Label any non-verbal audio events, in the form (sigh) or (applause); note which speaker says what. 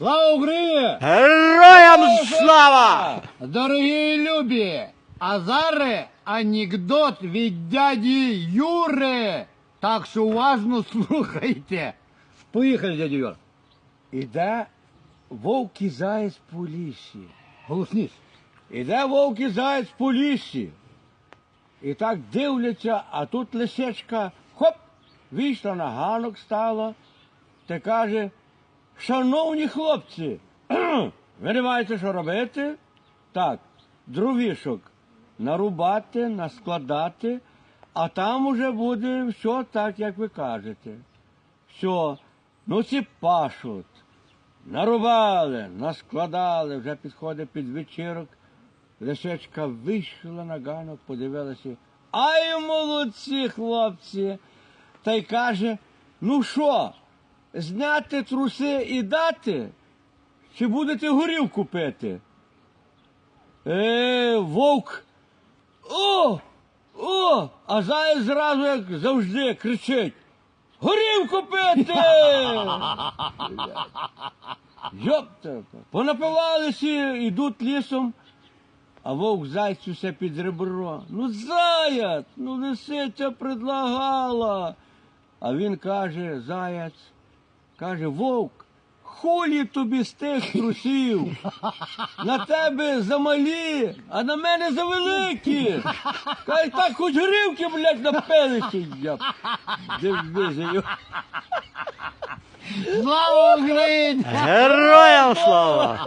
Speaker 1: Слава Україні!
Speaker 2: Героям слава!
Speaker 1: Дорогі любі! А зараз анекдот від дяді Юри. Так що уважно (laughs) слухайте. Поїхали, дядю Юр. Іде вовк і заєць по лісі. Голосніше. Іде вовк і заєць по лісі. І так дивляться, а тут лисичка, хоп, вийшла на ганок стала, та каже, шановні хлопці, ви не маєте що робити? Так, дровішок нарубати, наскладати, а там уже буде все так, як ви кажете. Все, ну ці пашуть. Нарубали, наскладали, вже підходить під вечірок. Лисичка вийшла на ганок, подивилася. Ай, молодці, хлопці! Та й каже, ну що, зняти труси і дати? Чи будете горілку пити? Е, вовк. О! О! А заяць зразу, як завжди, кричить. Горілку пити! (laughs) Йопта, понапивалися, йдуть лісом, а вовк зайцю все під ребро. Ну, заяць, ну лисиця предлагала. А він каже, заяць, каже, вовк, хулі тобі з тих трусів. На тебе замалі, а на мене завеликі. Хай так хоч гривки, блядь, напилися. Я його. Слава Україні!
Speaker 2: Героям слава!